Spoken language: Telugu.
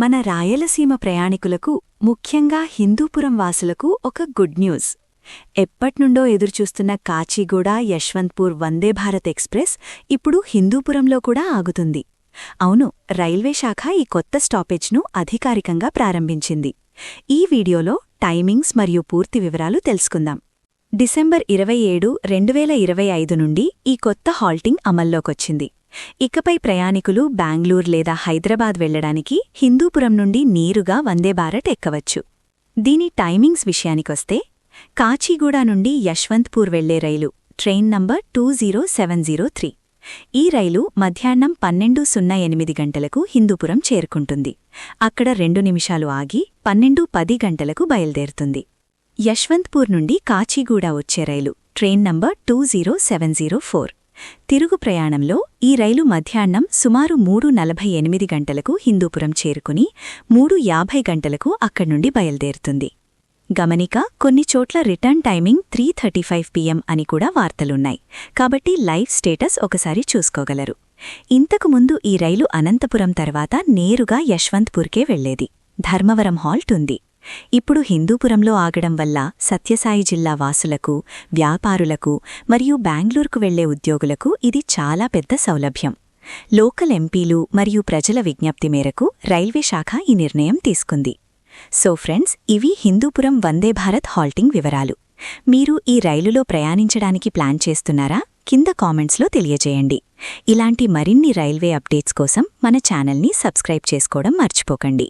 మన రాయలసీమ ప్రయాణికులకు ముఖ్యంగా హిందూపురం వాసులకు ఒక గుడ్ న్యూస్. ఎప్పట్నుండో ఎదురుచూస్తున్న కాచిగూడ యశ్వంత్పూర్ వందే భారత్ ఎక్స్ప్రెస్ ఇప్పుడు హిందూపురంలో కూడా ఆగుతుంది. అవును రైల్వే శాఖ ఈ కొత్త స్టాపేజ్ను అధికారికంగా ప్రారంభించింది. ఈ వీడియోలో టైమింగ్స్ మరియు పూర్తి వివరాలు తెలుసుకుందాం. డిసెంబర్ ఇరవై ఏడు రెండు వేల ఇరవై ఐదు నుండి ఈ కొత్త హాల్టింగ్ అమల్లోకొచ్చింది. ఇకపై ప్రయాణికులు బెంగళూరు లేదా హైదరాబాద్ వెళ్ళడానికి హిందూపురం నుండి నేరుగా వందే భారత్ ఎక్కవచ్చు. దీని టైమింగ్స్ విషయానికొస్తే కాచిగూడ నుండి యశ్వంత్పూర్ వెళ్ళే రైలు train number two zero seven zero three. ఈ రైలు మధ్యాహ్నం పన్నెండు సున్నా ఎనిమిది గంటలకు హిందూపురం చేరుకుంటుంది. అక్కడ రెండు నిమిషాలు ఆగి పన్నెండు పది గంటలకు బయల్దేరుతుంది. యశ్వంత్పూర్ నుండి కాచిగూడ వచ్చే రైలు train number two zero seven zero four. తిరుగు ప్రయాణంలో ఈ రైలు మధ్యాహ్నం సుమారు మూడు నలభై ఎనిమిది గంటలకు హిందూపురం చేరుకుని మూడు యాభై గంటలకు అక్కడ్నుండి బయలుదేరుతుంది. గమనిక కొన్ని చోట్ల return timing three thirty five PM అని కూడా వార్తలున్నాయి. కాబట్టి లైవ్ స్టేటస్ ఒకసారి చూసుకోగలరు. ఇంతకుముందు ఈ రైలు అనంతపురం తర్వాత నేరుగా యశ్వంత్పూర్కే వెళ్ళేది ధర్మవరం హాల్ట్ ఉంది. ఇప్పుడు హిందూపురంలో ఆగడం వల్ల సత్యసాయి జిల్లా వాసులకు వ్యాపారులకు మరియు బెంగళూరుకు వెళ్ళే ఉద్యోగులకు ఇది చాలా పెద్ద సౌలభ్యం. లోకల్ ఎంపీలు మరియు ప్రజల విజ్ఞప్తి మేరకు రైల్వే శాఖ ఈ నిర్ణయం తీసుకుంది. సో ఫ్రెండ్స్ ఇవి హిందూపురం వందే భారత్ హాల్టింగ్ వివరాలు. మీరు ఈ రైలులో ప్రయాణించడానికి ప్లాన్ చేస్తున్నారా? కింద కామెంట్స్లో తెలియజేయండి. ఇలాంటి మరిన్ని రైల్వే అప్డేట్స్ కోసం మన ఛానల్ని సబ్స్క్రైబ్ చేసుకోవడం మర్చిపోకండి.